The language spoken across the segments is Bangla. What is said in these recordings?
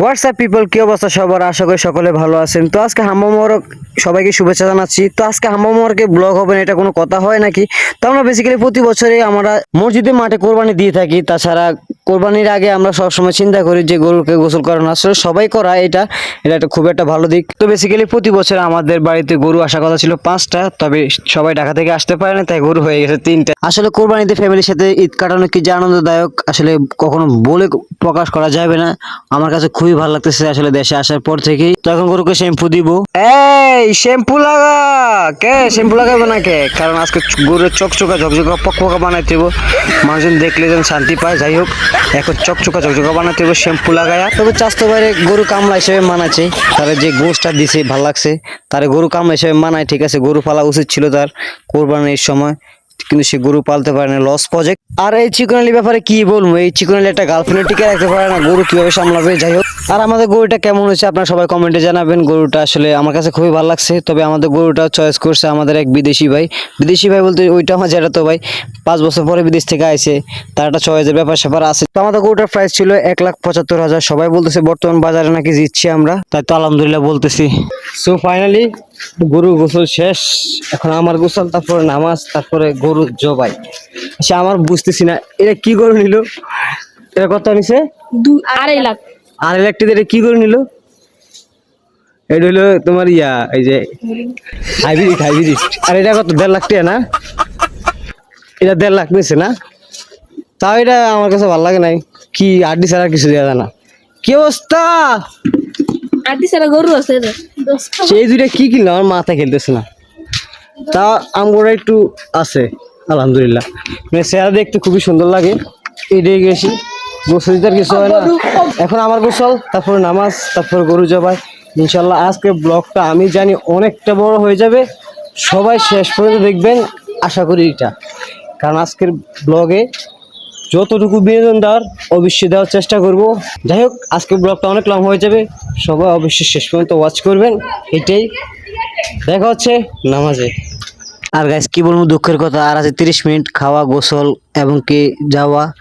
হোয়াটসঅ্যাপ পিপল কি অবস্থা সবার? আশা করি সকলে ভালো আছেন। তো আজকে মোবারক সবাইকে শুভেচ্ছা জানাচ্ছি। তো আজকে হাম্বা মোবারকে ব্লগ হবে না, এটা কোনো কথা হয় নাকি? তো আমরা বেসিক্যালি প্রতি বছরে আমরা মসজিদে মাঠে কোরবানি দিয়ে থাকি। তাছাড়া কোরবানির আগে আমরা সবসময় চিন্তা করি যে গরুকে গোসল করানো আসলে সবাই করা এটা এটা একটা খুব একটা ভালো দিক। তো বেসিক্যালি প্রতি বছর আমাদের বাড়িতে গরু আসার কথা ছিল পাঁচটা, তবে সবাই ঢাকা থেকে আসতে পারে না, তাই গরু হয়ে গেছে তিনটা। আসলে কোরবানিতে ফ্যামিলির সাথে ঈদ কাটানো কি যে আনন্দদায়ক, আসলে কখনো বলে প্রকাশ করা যাবে না। আমার কাছে খুবই ভালো লাগতেছে আসলে দেশে আসার পর থেকেই। তো এখন গরুকে শ্যাম্পু দিব। এই শ্যাম্পু লাগা। কে শ্যাম্পু লাগাবে না কে? কারণ আজকে গরুর চকচকা ঝকঝকা, পকপকা বানাইতে হইব মানুষজন দেখলে যেন শান্তি পায়। যাই হোক, এখন চকচকা ঝকঝকা বানাইতে হইব শ্যাম্পু লাগায়া। তবে চাস্তো বাইরে গরু কামলা হিসেবে মানাচ্ছে তারা যে গোষ্ঠটা দিছে, ভালো লাগছে। তারে গরু কামলা হিসেবে মানায়, ঠিক আছে। গরু পালা উচিত ছিল তার কোরবানির সময়। কিন্তু সে গরু পালতে পারে না লস প্রজেক্ট আর এই চিকনালির ব্যাপারে কি বলব? এই চিকনালি একটা গার্লফ্রেন্ড টিকে রাখতে পারে না। গরু কীভাবে সামলাবে? যাই হোক। আর আমাদের গরুটা কেমন হয়েছে আপনারা সবাই কমেন্টে জানাবেন। গরুটা আসলে আমার কাছে খুবই ভালো লাগছে তবে আমাদের গরুটা চয়েস করছে আমাদের এক বিদেশি ভাই। বিদেশি ভাই বলতে ওইটা আমার যেটা তো ভাই পাঁচ বছর পরে বিদেশ থেকে আইছে তার একটা চয়েসের ব্যাপার স্যাপার আছে। তো আমাদের গরুটার প্রাইস ছিল এক লাখ পঁচাত্তর হাজার সবাই বলতেছে বর্তমান বাজারে নাকি জিতছি আমরা তাই তো আলহামদুলিল্লাহ বলতেছি। সো ফাইনালি গরু গোসল শেষ এখন আমার গোসল তারপরে নামাজ তারপরে গরু জবাই। সে আমার বুঝতেছি না এটা কি গরু নিল? এটা কত নিছে আড়াই লাখ। আর ইলেকট্রিক এটা কি করে নিল? এটা হলো তোমার ইয়া এই যে হাইব্রিড হাইব্রিড আর এটা কত দেড় লাখ টাকা না? এটা দেড় লাখ নিছে না? তাও এটা আমার কাছে ভালো লাগে নাই। কি আড্ডি ছাড়া কিছু দেওয়া যায় না। কি অবস্থা? আটি সারা গরু আছে সেই দুইটা কি কিনলো? আমার মাথা খেলতেছে না। তা আমগোড়া একটু আছে আলহামদুলিল্লাহ। মানে চেহারা দেখতে খুবই সুন্দর লাগে। এটাই গেছি গোসল কিছু হয় না। এখন আমার গোসল তারপর নামাজ তারপর গরু জবাই। ইনশাল্লাহ আজকে ব্লগটা আমি জানি অনেকটা বড় হয়ে যাবে। সবাই শেষ পর্যন্ত দেখবেন আশা করি এটা। কারণ আজকের ব্লগে যতটুকু বিনোদন দেওয়ার অবশ্যই দেওয়ার চেষ্টা করব। যাই হোক আজকে ব্লগটা অনেক লং হয়ে যাবে। সবাই অবশ্যই শেষ পর্যন্ত ওয়াচ করবেন। এটাই। দেখা হচ্ছে নামাজে। আর গাইস কি বলব দুঃখের কথা আর আছে তিরিশ মিনিট খাওয়া গোসল এবং কি যাওয়া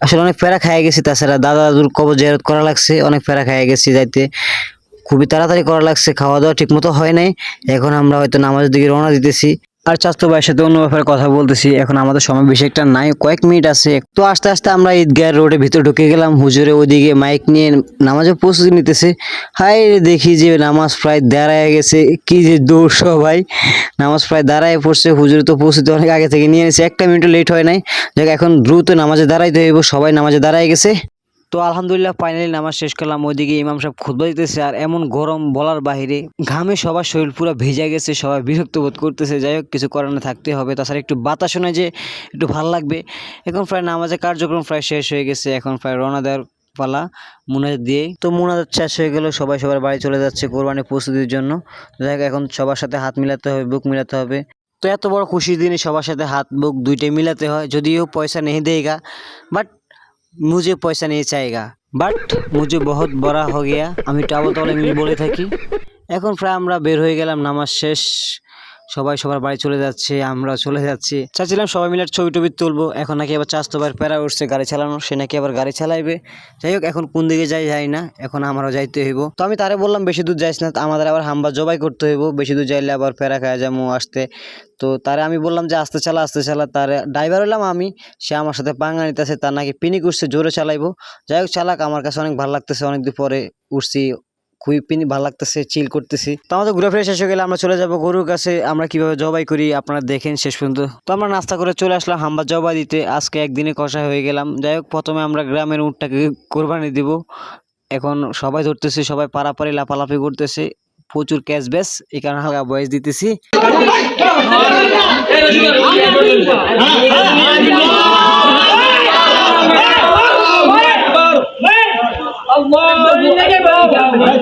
আসলে অনেক প্যারা খাইয়ে গেছি, তাছাড়া দাদা দাদুর কবর জেরত করা লাগছে, অনেক প্যারা খাইয়ে গেছি যাইতে। খুবই তাড়াতাড়ি করা লাগছে খাওয়া দাওয়া ঠিক মতো হয় নাই। এখন আমরা হয়তো নামাজের দিকে রওনা দিতেছি। আর চাস্তো ভাইয়ের সাথে অন্য ব্যাপারে কথা বলতেছি। এখন আমাদের সময় বেশি একটা নাই, কয়েক মিনিট আছে। তো আস্তে আস্তে আমরা ঈদগাহ রোডের ভিতরে ঢুকে গেলাম। হুজুরে ওদিকে মাইক নিয়ে নামাজের প্রস্তুতি নিতেছে। হাই দেখি যে নামাজ প্রায় দাঁড়ায় গেছে। কি যে দৌড় সবাই। নামাজ প্রায় দাঁড়ায় পড়ছে। হুজুরে তো প্রস্তুতি অনেক আগে থেকে নিয়ে নিয়েছে একটা মিনিটও লেট হয় নাই। যাক, এখন দ্রুত নামাজে দাঁড়াইতে হইব। সবাই নামাজে দাঁড়ায় গেছে। তো আলহামদুলিল্লাহ ফাইনালি নামাজ শেষ করলাম, ওইদিকে ইমাম সাহেব খুতবা দিতেছে আর এমন গরম বলার বাহিরে ঘামে সবার শরীর পুরো ভেজে গেছে, সবাই বিরক্ত বোধ করতেছে। যাই হোক, কিছু করার না, থাকতে হবে। তাছাড়া একটু বাতাস শোনা যে একটু ভালো লাগবে। এখন প্রায় নামাজের কার্যক্রম প্রায় শেষ হয়ে গেছে, এখন প্রায় রওনা দেওয়ার পালা মুনাজাত দিয়ে। তো মুনাজাত শেষ হয়ে গেল, সবাই সবার বাড়ি চলে যাচ্ছে কোরবানি প্রস্তুতির জন্য। যাই হোক, এখন সবার সাথে হাত মিলাতে হবে, বুক মিলাতে হবে। তো এত বড় খুশির দিনে সবার সাথে হাত, বুক দুইটাই মিলাতে হয়, যদিও পয়সা নেই দেगा বাট মুঝে পয়সা নিয়ে চাইগা। বাট মুঝে বহুত বড়া হো গিয়া আমি টাবতলে মিল বলে থাকি। এখন প্রায় আমরা বের হয়ে গেলাম নামাজ শেষ। সবাই সবার বাড়ি চলে যাচ্ছে, আমরা চলে যাচ্ছি। চাচ্ছিলাম সবাই মিলে ছবি টবি তুলবো, এখন নাকি আবার চাষতো বার প্যারা উঠছে, গাড়ি চালানো, সে নাকি আবার গাড়ি চালাইবে। যাই হোক, এখন কোন দিকে যাই যাই না, এখন আমারও যাইতে হইব। তো আমি তারে বললাম, বেশি দূর যাইস না, আমাদের আবার হাম্বা জবাই করতে হইব, বেশি দূর যাইলে আবার প্যারা খাওয়া যাব আসতে। তো তারে আমি বললাম যে, আস্তে চালা আস্তে চালা, তার ড্রাইভার হলাম আমি, সে আমার সাথে পাঙ্গা নিতেছে, তার নাকি পিনি করছে জোরে চালাইবো। যাই হোক, চালাক, আমার কাছে অনেক ভালো লাগতেছে অনেকদিন পরে উঠছি খুবই পিনি ভালো লাগতেছে চিল করতেছি তো আমাদের ঘুরে ফিরে শেষ হয়ে গেলে আমরা চলে যাব গরুর কাছে আমরা কীভাবে জবাই করি আপনারা দেখেন শেষ পর্যন্ত তো আমরা নাস্তা করে চলে আসলাম হাম্বা জবাই দিতে আজকে একদিনে কষা হয়ে গেলাম যাই হোক প্রথমে আমরা গ্রামের উঠটাকে কোরবানি দিব এখন সবাই ধরতেছে সবাই পারাপারি লাফালাফি করতেছে প্রচুর ক্যাশ ব্যাস এই কারণে হালকা বয়স দিতেছি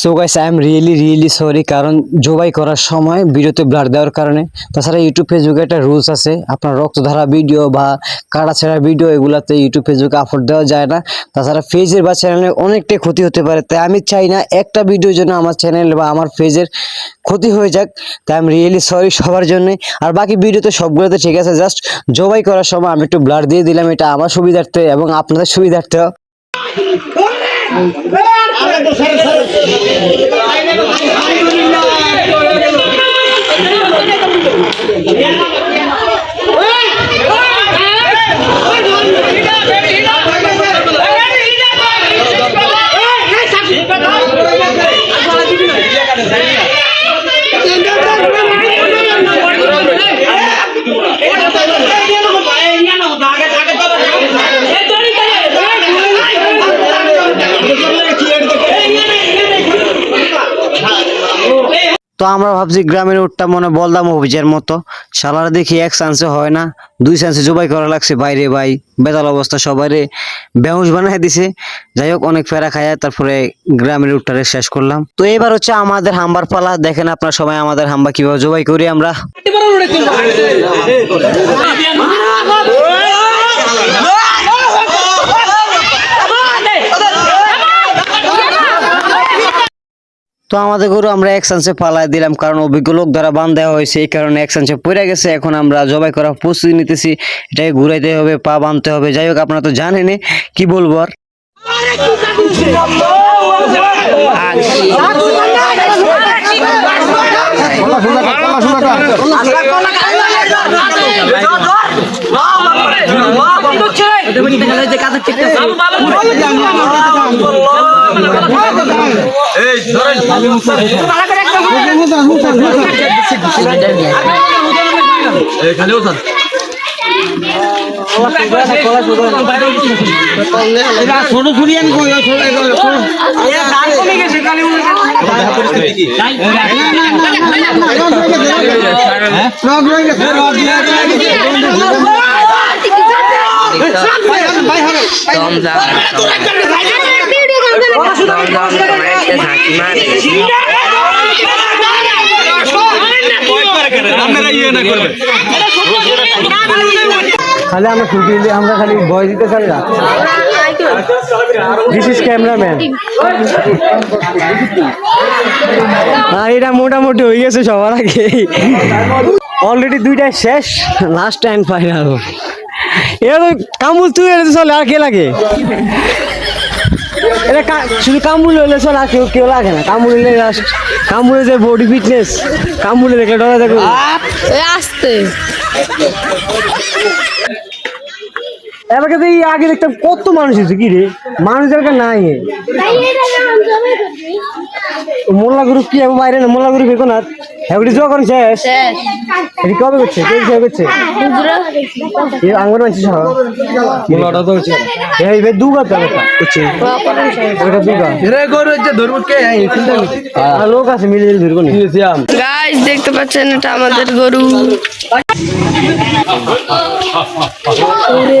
so guys I am really really sorry কারণ জবাই করার সময় ভিডিওতে ব্লাড দেওয়ার কারণে। তাছাড়া ইউটিউব ফেসবুকে একটা রুলস আছে। আপনার রক্তধারা ভিডিও বা কাটা ছেঁড়া ভিডিও এগুলাতে ইউটিউব ফেসবুকে আপলোড দেওয়া যায় না। তাছাড়া ফেজের বা চ্যানেলের অনেকটাই ক্ষতি হতে পারে। তাই আমি চাই না একটা ভিডিওর জন্য আমার চ্যানেল বা আমার ফেজের ক্ষতি হয়ে যাক। তাই আমি রিয়েলি সরি সবার জন্য। আর বাকি ভিডিওতে সবগুলোতে ঠিক আছে। জাস্ট জবাই করার সময় আমি একটু ব্লাড দিয়ে দিলাম। এটা আমার সুবিধার্থে এবং আপনাদের সুবিধার্থে তো আমরা ভাবছি গ্রামের উঠটা মনে বলদাম অভিজের মতো। শালার দেখি এক চান্সে হয় না দুই চান্সে জবাই করা লাগছে। বাইরে ভাই বেতাল অবস্থা সবাই বেহুশ বানাই দিছে। যাই হোক অনেক ফেরা খায় তারপরে গ্রামের উঠটারে শেষ করলাম। তো এবার হচ্ছে আমাদের হাম্বার পালা। দেখেন আপনার সবাই আমাদের হাম্বা কীভাবে জবাই করি আমরা। তো আমাদের গরু আমরা এক চান্সে পালাই দিলাম কারণ অভিজ্ঞ লোক দ্বারা বান দেওয়া হয়েছে এই কারণে এক চান্সে পড়ে গেছে এখন আমরা জবাই করার প্রস্তুতি নিতেছি এটাকে ঘুরাইতে হবে পা বাঁধতে হবে যাই হোক আপনারা তো জানেনই কি বলব আর খালি আমরা ছুটি দিলে আমরা খালি ভয় দিতে চাই না। দিস ইজ ক্যামেরাম্যান আর এটা মোটামুটি হয়ে গেছে সবার আগে। অলরেডি দুইটা শেষ লাস্ট অ্যান্ড ফাইনাল তো কামুল তুই চলে, আর কে লাগে? এটা শুধু কামুল হলে চলে কেউ কেউ লাগে না। কামুল কামড়ে যে বডি ফিটনেস কামুলে দেখলে ডরা দেখো আসতে। এবার এই আগে দেখতাম কত মানুষ হয়েছে কি রে? মানুষ এলাকা নাই মোল্লা গ্রুপ কি বাইরে না? মোল্লা গ্রুপ এখন আর এগুলি জোয়া করেন শেষ। এটি কবে করছে? কে কে করছে? এই আঙ্গুর মানছি সহ মোল্লাটা তো হচ্ছে। এই বে দুগা তো এটা ওটা দুগা। রে গরু হচ্ছে ধরবো কে? আর লোক আছে মিলে মিলে ধরবো নি। গাইস দেখতে পাচ্ছেন এটা আমাদের গরু। ওরে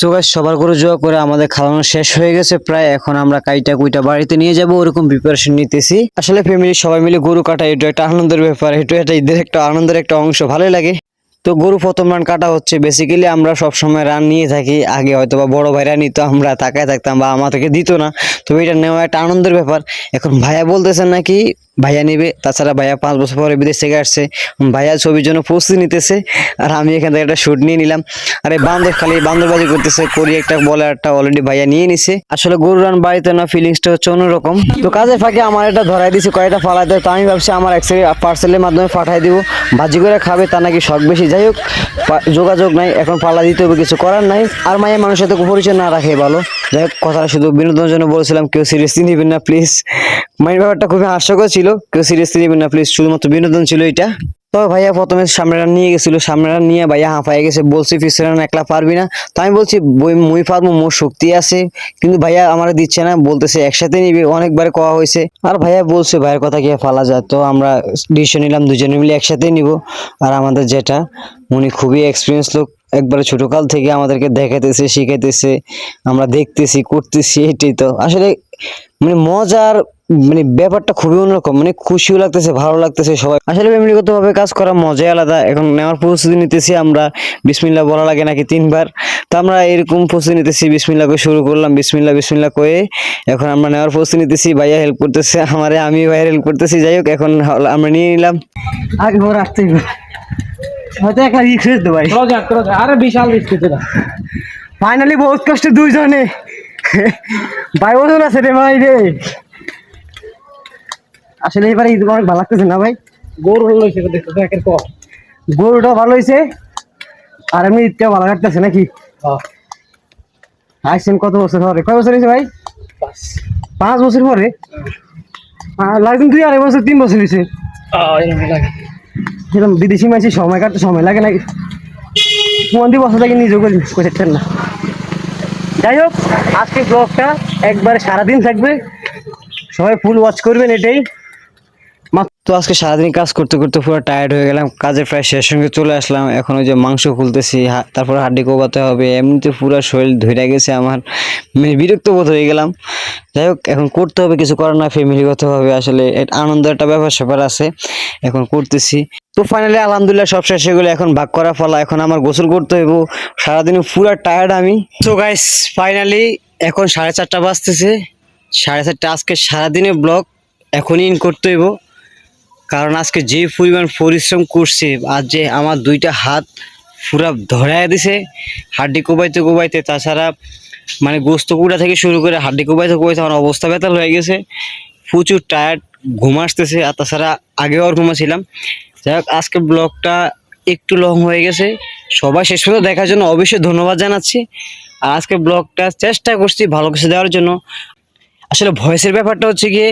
সো গাইস সবার করে জোয়া করে আমাদের খাওয়ানো শেষ হয়ে গেছে। প্রায় এখন আমরা কাইটা কুইটা বাড়িতে নিয়ে যাব, ওরকম প্রিপারেশন নিতেছি। আসলে ফ্যামিলি সবাই মিলে গরু কাটা, এটা একটা আনন্দের ব্যাপার, এটা এটা ঈদের একটা আনন্দের একটা অংশ, ভালোই লাগে। তো গরু প্রথম রান কাটা হচ্ছে। বেসিক্যালি আমরা সব সময় রান নিয়ে থাকি। আগে হয়তো বা বড় ভাইরা নিত, আমরা তাকায় থাকতাম বা আমাদেরকে দিত না। তো এটা নেওয়া একটা আনন্দের ব্যাপার। এখন ভাইয়া বলতেছেন নাকি ভাইয়া নেবে, তাছাড়া ভাইয়া পাঁচ বছর পরে বিদেশ থেকে আসছে। ভাইয়া ছবির জন্য প্রস্তুতি নিতেছে, আর আমি এখান থেকে একটা শুট নিয়ে নিলাম। আরে বান্দর খালি বান্দরবাজি করতেছে, করি একটা বলে একটা অলরেডি ভাইয়া নিয়ে নিছে। আসলে গরু রান বাড়িতে না ফিলিংসটা হচ্ছে অন্যরকম। তো কাজের ফাঁকে আমার এটা ধরাই দিছে, কয়টা ফালাইতে তো আমি ভাবছি আমার এক পার্সেলের মাধ্যমে পাঠাই দিব। ভাজি করে খাবে, তা নাকি শখ বেশি। যাই হোক যোগাযোগ নাই, এখন পালা দিতে হবে, কিছু করার নাই। আর মায়ের মানুষের সাথে পরিচয় না রাখে ভালো। যাই হোক, কথাটা শুধু বিনোদনের জন্য বলছিলাম, কেউ সিরিয়াসলি নেবেন না প্লিজ মায়ের ব্যাপারটা খুবই হাস্যকর ছিল। কেউ শুধুমাত্র বিনোদন ছিল এটা। তো ভাইয়া প্রথমে সামনেরা নিয়ে গেছিল সামনেরা নিয়ে ভাইয়া হাঁপাই গেছে, বলছি ফিসেরান একলা পারবি না। তো আমি বলছি মুই পারব, মোর শক্তি আছে। কিন্তু ভাইয়া আমার দিচ্ছে না, বলতেছে, একসাথে নিবে। অনেকবার কওয়া হয়েছে। আর ভাইয়া বলছে, ভাইয়ের কথা কি ফালা যায়? তো আমরা ডিসিশন নিলাম, দুজনে মিলে একসাথে নিব। আর আমাদের যেটা, উনি খুবই এক্সপিরিয়েন্স লোক। একবারে ছোটকাল থেকে আমাদেরকে দেখাতেছে শিখাইতেছে। আমরা দেখতেছি, করতেছি, এটাই তো। আসলে মানে মজার মানে ব্যাপারটা খুবই অন্যরকম মানে খুশিও লাগতেছে ভালো লাগতেছে সবাই। আসলে ফ্যামিলিগত ভাবে কাজ করা মজাই আলাদা। এখন নেওয়ার প্রস্তুতি নিতেছি আমরা বিসমিল্লা বলা লাগে নাকি তিনবার। তো আমরা এরকম প্রস্তুতি নিতেছি বিসমিল্লা করে শুরু করলাম বিসমিল্লা বিসমিল্লা করে এখন আমরা নেওয়ার প্রস্তুতি নিতেছি ভাইয়া হেল্প করতেছে আমারে আমি ভাইয়ের হেল্প করতেছি। যাই হোক এখন আমরা নিয়ে নিলাম। আগে ঘর আসতে হয়তো একটা রিক্স ভাই আরে বিশাল এটা ফাইনালি বহুত কষ্ট দুইজনে। ভাই ওজন আছে রে ভাই রে। আসলে এবারে ঈদ অনেক ভালো লাগতেছে না ভাই? গরু হলো সেটা দেখতে একের পর। গরুটা ভালো হয়েছে আর এমনি ঈদটা ভালো লাগতেছে নাকি? আসছেন কত বছর পরে? কয় বছর হয়েছে ভাই? পাঁচ। বছর পরে? লাগছেন দুই আড়াই বছর তিন বছর হয়েছে। বিদেশি মাসি সময় কাটতে সময় লাগে নাকি? পনেরো বছর থেকে নিজেও করে না। যাই হোক আজকে ব্লগটা একবারে সারাদিন থাকবে। সবাই ফুল ওয়াচ করবেন এটাই। তো আজকে সারাদিন কাজ করতে করতে পুরো টায়ার্ড হয়ে গেলাম, কাজের প্রায় শেষ সঙ্গে চলে আসলাম। এখন ওই যে মাংস খুলতেছি তারপর হাড্ডি কোবাতে হবে, এমনিতে পুরো শরীর ধরে গেছে আমার মানে বিরক্ত বোধ হয়ে গেলাম। যাই হোক, এখন করতে হবে, কিছু করার না ফ্যামিলিগতভাবে আসলে আনন্দ একটা ব্যাপার স্যাপার আছে, এখন করতেছি। তো ফাইনালি আলহামদুলিল্লাহ সব শেষ হয়ে এখন ভাগ করা ফলা, এখন আমার গোসল করতে হইব, সারাদিনে পুরো টায়ার্ড আমি। তো গাইস ফাইনালি এখন সাড়ে চারটা বাজতেছে, সাড়ে চারটা আজকে সারাদিনে ব্লগ এখনই ইন করতে হইব। কারণ আজকে যে পরিমাণ পরিশ্রম করছে আর যে আমার দুইটা হাত পুরা ধরায় দিছে, হাড্ডি কোবাইতে কোবাইতে, তাছাড়া মানে গোস্ত কুড়া থেকে শুরু করে হাড্ডি কোবাইতে কোবাইতে আমার অবস্থা বেতাল হয়ে গেছে, প্রচুর টায়ার্ড ঘুম আসতেছে আর তাছাড়া আগেও আর ঘুমাছিলাম। যাই হোক, আজকে ব্লগটা একটু লং হয়ে গেছে। সবাই শেষ পর্যন্ত দেখার জন্য অবশ্যই ধন্যবাদ জানাচ্ছি। আর আজকে ব্লগটা চেষ্টা করছি ভালো কিছু দেওয়ার জন্য। আসলে ভয়েসের ব্যাপারটা হচ্ছে গিয়ে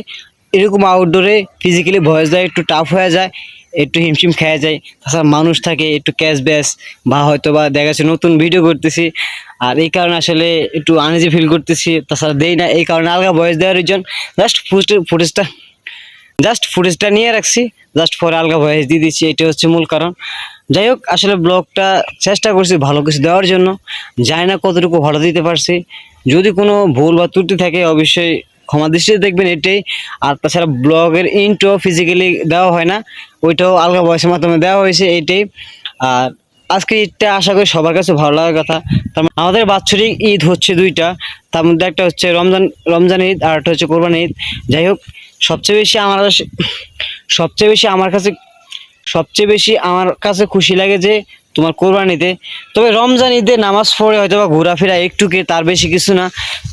এরকম আউটডোরে ফিজিক্যালি ভয়েস দেওয়া একটু টাফ হয়ে যায়, একটু হিমশিম খেয়ে যায়, তাছাড়া মানুষ থাকে একটু ক্যাশ ব্যাস বা হয়তো বা দেখা যাচ্ছে নতুন ভিডিও করতেছি। আর এই কারণে আসলে একটু আনইজি ফিল করতেছি, তাছাড়া দেই না, এই কারণে আলগা ভয়েস দেওয়ার জন্য জাস্ট ফুটেজটা জাস্ট ফুটেজটা নিয়ে রাখছি জাস্ট পরে আলগা ভয়েস দিয়ে দিচ্ছি এটা হচ্ছে মূল কারণ। যাই হোক, আসলে ব্লগটা চেষ্টা করছি ভালো কিছু দেওয়ার জন্য, জানি না কতটুকু ভালো দিতে পারছি। যদি কোনো ভুল বা ত্রুটি থাকে, অবশ্যই ক্ষমা দৃষ্টিতে দেখবেন এটাই। আর তাছাড়া ব্লগের ইন্টো ফিজিক্যালি দেওয়া হয় না, ওইটাও আলগা বয়সের মাধ্যমে দেওয়া হয়েছে এইটাই আর আজকে ঈদটা আশা করি সবার কাছে ভালো লাগার কথা। তার মানে আমাদের বাৎসরিক ঈদ হচ্ছে দুইটা, তার মধ্যে একটা হচ্ছে রমজান রমজান ঈদ আর একটা হচ্ছে কোরবানি ঈদ। যাই হোক, সবচেয়ে বেশি আমার সবচেয়ে বেশি আমার কাছে, সবচেয়ে বেশি আমার কাছে খুশি লাগে যে তোমার কোরবানিতে তবে রমজান ঈদে নামাজ পড়ে হয়তো বা ঘোরাফেরা একটুকে তার বেশি কিছু না।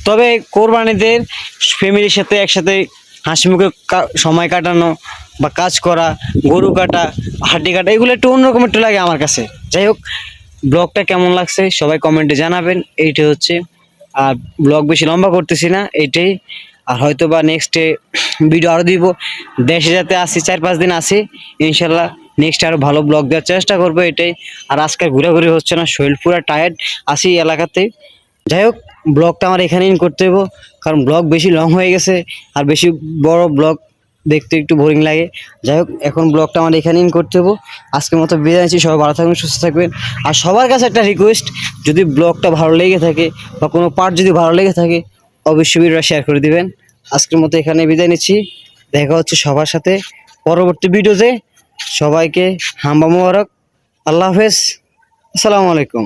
তবে কোরবানিতে ফ্যামিলির সাথে একসাথে হাসি মুখে সময় কাটানো বা কাজ করা, গরু কাটা হাড্ডি কাটা, এগুলো একটু অন্যরকম একটু লাগে আমার কাছে। যাই হোক, ব্লগটা কেমন লাগছে সবাই কমেন্টে জানাবেন। এইটা হচ্ছে, আর ব্লগ বেশি লম্বা করতেছি না, এইটাই। আর হয়তো বা নেক্সটে ভিডিও আরও দিব। দেশে যাতে আসি, চার পাঁচ দিন আসি, ইনশাল্লাহ নেক্সট আরও ভালো ব্লগ দেওয়ার চেষ্টা করব এটাই। আর আজকে ঘোরাঘুরি হচ্ছে না, শরীর পুরো টায়ার্ড আসি এলাকাতে। যাই হোক ব্লগটা আমার এখানেই করতে হব কারণ ব্লগ বেশি লং হয়ে গেছে, আর বেশি বড় ব্লগ দেখতে একটু বোরিং লাগে। যাই হোক, এখন ব্লগটা আমার এখানেই করতে হব আজকের মতো বিদায় নিচ্ছি, সবাই ভালো থাকবেন, সুস্থ থাকবেন। আর সবার কাছে একটা রিকোয়েস্ট যদি ব্লগটা ভালো লেগে থাকে বা কোনো পার্ট যদি ভালো লেগে থাকে, অবশ্যই ভিডিওটা শেয়ার করে দিবেন। আজকের মতো এখানে বিদায় নিচ্ছি, দেখা হচ্ছে সবার সাথে পরবর্তী ভিডিওতে সবাইকে হাম্বা মোবারক। আল্লাহ হাফেজ। আসসালামু আলাইকুম।